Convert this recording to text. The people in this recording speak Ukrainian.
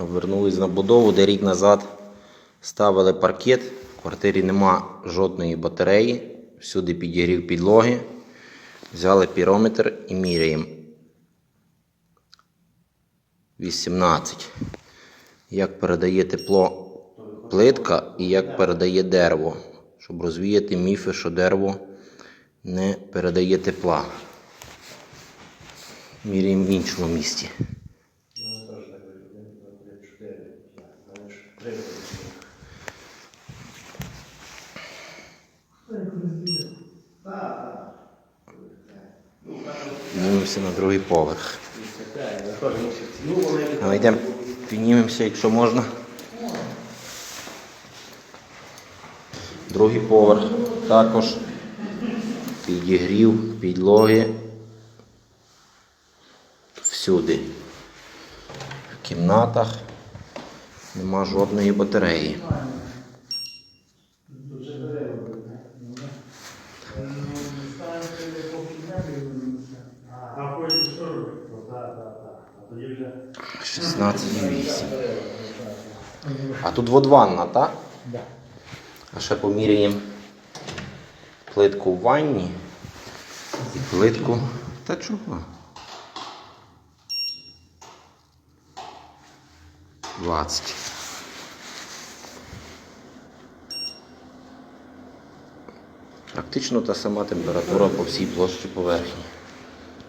Вернулись на будову, де рік назад ставили паркет. В квартирі нема жодної батареї. Всюди підігрів підлоги. Взяли пірометр і міряємо. 18. Як передає тепло плитка і як передає дерево. Щоб розвіяти міфи, що дерево не передає тепла. Міряємо в іншому місці. Піднімемося на другий поверх. Але йдемо, піднімемося, якщо можна. Другий поверх також підігрів підлоги всюди. В кімнатах нема жодної батареї. Так, так, так. А тоді вже 16,8. А тут водванна, так? Да. А ще поміряємо плитку в ванні і плитку. Та чого? 20. Практично та сама температура по всій площі поверхні.